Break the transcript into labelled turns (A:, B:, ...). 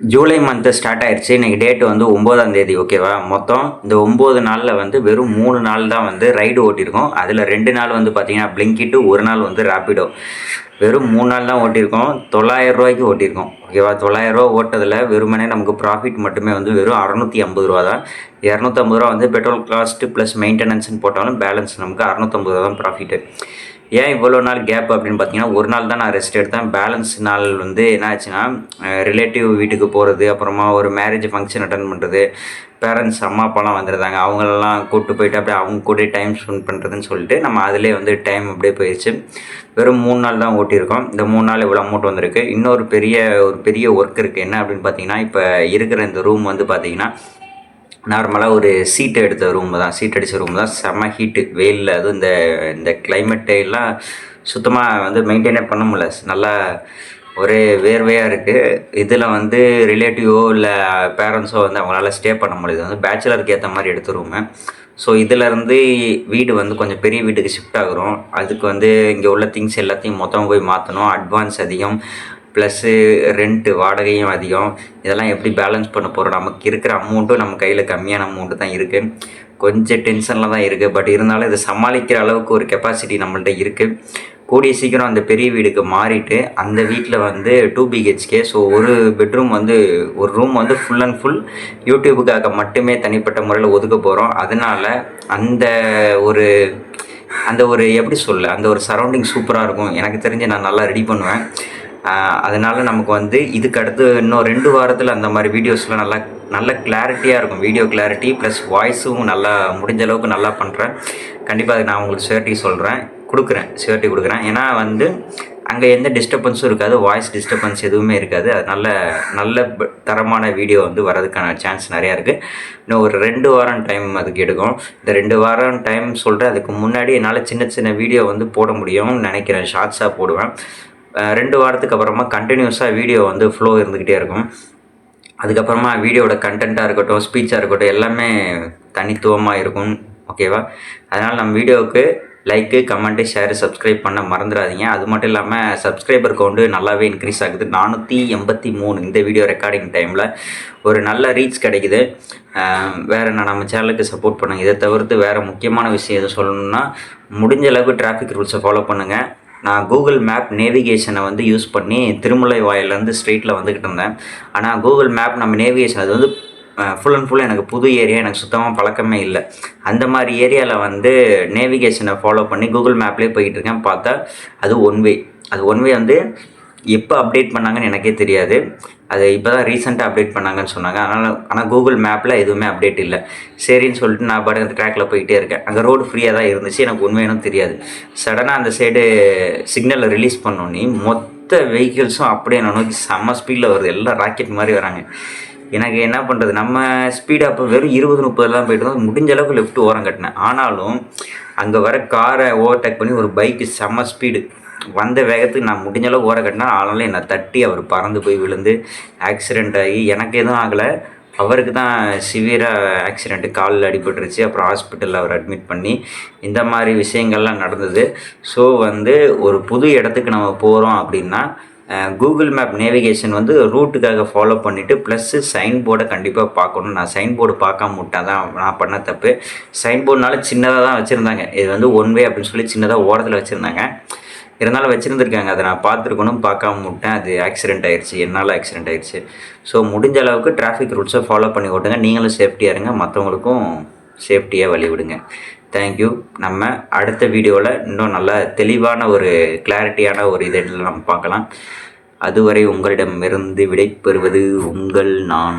A: July month start ஆயிடுச்சு இன்னைக்கு date வந்து ஒம்போதாம் தேதி ஓகேவா மொத்தம் இந்த ஒம்பது நாளில் வந்து வெறும் மூணு நாள் தான் வந்து ரைடு ஓட்டியிருக்கோம். அதில் ரெண்டு நாள் வந்து பார்த்திங்கன்னா பிளிங்கிட்டு ஒரு நாள் வந்து ராப்பிடோ வெறும் மூணு நாள் தான் ஓட்டியிருக்கோம். தொள்ளாயிரம் ரூபாய்க்கு ஓட்டியிருக்கோம். ஓகேவா? தொள்ளாயிரம் ரூபா ஓட்டதில் வெறுமனே நமக்கு ப்ராஃபிட் மட்டுமே வந்து வெறும் அறநூற்றி ஐம்பது ரூபா தான். இரநூத்தம்பது ரூபா வந்து பெட்ரோல் காஸ்ட்டு ப்ளஸ் மெயின்டெனன்ஸ்னு போட்டாலும் பேலன்ஸ் நமக்கு அறநூற்றம்பது ரூபா தான் ப்ராஃபிட்டு ஏன் இவ்வளோ நாள் கேப் அப்படின்னு பார்த்தீங்கன்னா ஒரு நாள் தான் நான் ரெஸ்ட் எடுத்தேன். பேலன்ஸ் நாள் வந்து என்ன ஆச்சுன்னா ரிலேட்டிவ் வீட்டுக்கு போகிறது அப்புறமா ஒரு மேரேஜ் ஃபங்க்ஷன் அட்டன் பண்ணுறது பேரண்ட்ஸ் அம்மா அப்பாலாம் வந்துருந்தாங்க அவங்களெல்லாம் கூப்பிட்டு போயிட்டு அப்படியே அவங்க கூட டைம் ஸ்பெண்ட் பண்ணுறதுன்னு சொல்லிட்டு நம்ம அதிலே வந்து டைம் அப்படியே போயிடுச்சு. வெறும் மூணு நாள் தான் ஓட்டியிருக்கோம். இந்த மூணு நாள் இவ்வளோ அமௌண்ட் வந்திருக்கு. இன்னொரு பெரிய ஒரு பெரிய ஒர்க் இருக்குது என்ன அப்படின்னு பார்த்தீங்கன்னா இப்போ இருக்கிற இந்த ரூம் வந்து பார்த்தீங்கன்னா நார்மலாக ஒரு சீட் எடுத்த ரூம் தான். சீட் அடித்த ரூம் தான். செம்ம ஹீட்டு வெயிலில். அதுவும் இந்த இந்த climate எல்லாம் சுத்தமாக வந்து மெயின்டைனே பண்ண முடியல. நல்லா ஒரே வேர்வையாக இருக்குது இதில் வந்து ரிலேட்டிவோ இல்லை பேரண்ட்ஸோ வந்து அவங்களால ஸ்டே பண்ண முடியுது. வந்து பேச்சுலருக்கு ஏற்ற மாதிரி எடுத்த ஸோ இதிலேருந்து வீடு வந்து கொஞ்சம் பெரிய வீட்டுக்கு ஷிஃப்ட் ஆகுறோம். அதுக்கு வந்து இங்கே உள்ள திங்ஸ் எல்லாத்தையும் மொத்தம் போய் மாற்றணும் அட்வான்ஸ் அதிகம் ப்ளஸ்ஸு ரெண்ட்டு வாடகையும் அதிகம். இதெல்லாம் எப்படி பேலன்ஸ் பண்ண போகிறோம் நமக்கு இருக்கிற அமௌண்ட்டும் நம்ம கையில் கம்மியான அமௌண்ட்டு தான் இருக்குது கொஞ்சம் டென்ஷனில் தான் இருக்குது பட் இருந்தாலும் இதை சமாளிக்கிற அளவுக்கு ஒரு கெப்பாசிட்டி நம்மள்கிட்ட இருக்குது கூடிய சீக்கிரம் அந்த பெரிய வீடுக்கு மாறிட்டு அந்த வீட்டில் வந்து டூ பிஹெச்கே ஸோ ஒரு பெட்ரூம் வந்து ஒரு ரூம் வந்து ஃபுல் அண்ட் ஃபுல் யூடியூபுக்காக மட்டுமே தனிப்பட்ட முறையில் ஒதுக்க போகிறோம் அதனால் அந்த ஒரு அந்த ஒரு எப்படி சொல்ல அந்த ஒரு சரௌண்டிங் சூப்பராக இருக்கும். எனக்கு தெரிஞ்சு நான் நல்லா ரெடி பண்ணுவேன். அதனால் நமக்கு வந்து இதுக்கு அடுத்து இன்னும் ரெண்டு வாரத்தில் அந்த மாதிரி வீடியோஸ்லாம் நல்லா நல்ல கிளாரிட்டியாக இருக்கும். வீடியோ கிளாரிட்டி ப்ளஸ் வாய்ஸும் நல்லா முடிஞ்ச அளவுக்கு நல்லா பண்ணுறேன் கண்டிப்பாக அதுக்கு நான் உங்களுக்கு ஷேர்ட்டி சொல்கிறேன் கொடுக்குறேன் ஷேர்ட்டி கொடுக்குறேன். ஏன்னா வந்து அங்கே எந்த டிஸ்டர்பன்ஸும் இருக்காது வாய்ஸ் டிஸ்டர்பன்ஸ் எதுவுமே இருக்காது. அது நல்ல நல்ல தரமான வீடியோ வந்து வரதுக்கான சான்ஸ் நிறையா இருக்குது இன்னும் ஒரு ரெண்டு வாரம் டைம் அதுக்கு எடுக்கும். இந்த ரெண்டு வாரம் டைம் சொல்கிறேன் அதுக்கு முன்னாடி என்னால் சின்ன சின்ன வீடியோ வந்து போட முடியும்னு நினைக்கிறேன். ஷார்ட்ஸாக போடுவேன். ரெண்டு வாரத்துக்கு அப்புறமா கண்டினியூஸாக வீடியோ வந்து ஃப்ளோ இருந்துக்கிட்டே இருக்கும். அதுக்கப்புறமா வீடியோட கண்டென்ட்டாக இருக்கட்டும் ஸ்பீச்சாக இருக்கட்டும் எல்லாமே தனித்துவமாக இருக்கும். ஓகேவா அதனால் நம்ம வீடியோவுக்கு லைக்கு கமெண்ட்டு ஷேர் சப்ஸ்கிரைப் பண்ண மறந்துடாதீங்க. அது மட்டும் இல்லாமல் சப்ஸ்கிரைபர் கவுண்டு நல்லாவே இன்க்ரீஸ் ஆகுது. நானூற்றி எண்பத்தி மூணு இந்த வீடியோ ரெக்கார்டிங் டைமில் ஒரு நல்ல ரீச் கிடைக்குது. வேறு நான் நம்ம சேனலுக்கு சப்போர்ட் பண்ணுங்கள் இதை தவிர்த்து வேறு முக்கியமான விஷயம் எதுவும் சொல்லணும்னா முடிஞ்ச அளவுக்கு டிராஃபிக் ரூல்ஸை ஃபாலோ பண்ணுங்கள் நான் கூகுள் மேப் நேவிகேஷனை வந்து யூஸ் பண்ணி திருமலை வாயிலேருந்து ஸ்ட்ரெயிட்டில் வந்துக்கிட்டு இருந்தேன். ஆனால் கூகுள் மேப் நம்ம நேவிகேஷன் அது வந்து ஃபுல் அண்ட் ஃபுல் எனக்கு புது ஏரியா எனக்கு சுத்தமாக பழக்கமே இல்லை. அந்த மாதிரி ஏரியாவில் வந்து நேவிகேஷனை ஃபாலோ பண்ணி கூகுள் மேப்லேயே போய்கிட்டு இருக்கேன். பார்த்தா அது ஒன் வே அது ஒன் வே வந்து எப்போ அப்டேட் பண்ணாங்கன்னு எனக்கே தெரியாது. அது இப்போ தான் ரீசெண்டாக அப்டேட் பண்ணாங்கன்னு சொன்னாங்க. அதனால் ஆனால் கூகுள் மேப்பில் எதுவுமே அப்டேட் இல்லை. சரின்னு சொல்லிட்டு நான் பாட்டு அந்த ட்ராக்கில் போயிட்டே இருக்கேன். அங்கே ரோடு ஃப்ரீயாக தான் இருந்துச்சு. எனக்கு உண்மையானும் தெரியாது. சடனாக அந்த சைடு சிக்னலை ரிலீஸ் பண்ணோன்னே மொத்த வெஹிக்கிள்ஸும் அப்படியே நான் நோக்கி செம்ம ஸ்பீடில் வருது. எல்லாம் ராக்கெட் மாதிரி வராங்க. எனக்கு என்ன பண்ணுறது நம்ம ஸ்பீடு அப்போ வெறும் இருபது முப்பதுலாம் போயிட்டு இருந்தோம் முடிஞ்ச அளவுக்கு லெஃப்ட் ஓரம் கட்டினேன். ஆனாலும் அங்கே வர காரை ஓவர்டேக் பண்ணி ஒரு பைக்கு செம்ம ஸ்பீடு வந்த வேகத்துக்கு நான் முடிஞ்ச அளவு ஓர கட்டினா ஆனாலும் என்னை தட்டி அவர் பறந்து போய் விழுந்து ஆக்சிடெண்ட் ஆகி எனக்கு எதுவும் ஆகலை. அவருக்கு தான் சிவியராக ஆக்சிடெண்ட்டு காலில் அடிபட்டுருச்சு. அப்புறம் ஹாஸ்பிட்டலில் அவர் அட்மிட் பண்ணி இந்த மாதிரி விஷயங்கள்லாம் நடந்தது. ஸோ வந்து ஒரு புது இடத்துக்கு நம்ம போகிறோம் அப்படின்னா கூகுள் மேப் நேவிகேஷன் வந்து ரூட்டுக்காக ஃபாலோ பண்ணிவிட்டு ப்ளஸ்ஸு சைன் போர்டை கண்டிப்பாக பார்க்கணும். நான் சைன் போர்டு பார்க்காம விட்டேன் தான் நான் பண்ண தப்பு. சைன் போர்டுனால சின்னதாக தான் வச்சுருந்தாங்க. இது வந்து ஒன் வே அப்படின்னு சொல்லி சின்னதாக ஓரத்தில் வச்சுருந்தாங்க. இருந்தாலும் வச்சுருந்துருக்காங்க. அதை நான் பார்த்துருக்கணும் பார்க்காம விட்டேன். அது ஆக்சிடென்ட் ஆயிடுச்சு என்னால் ஆக்சிடென்ட் ஆயிடுச்சு ஸோ முடிஞ்ச அளவுக்கு டிராஃபிக் ரூல்ஸை ஃபாலோ பண்ணி ஓட்டுங்க. நீங்களும் சேஃப்டியாக இருங்க. மற்றவங்களுக்கும் சேஃப்டியாக வழி விடுங்க தேங்க்யூ நம்ம அடுத்த வீடியோவில் இன்னும் நல்ல தெளிவான ஒரு கிளாரிட்டியான ஒரு இதில் நம்ம பார்க்கலாம். அதுவரை உங்களிடமிருந்து விடை பெறுவது உங்கள் நான்.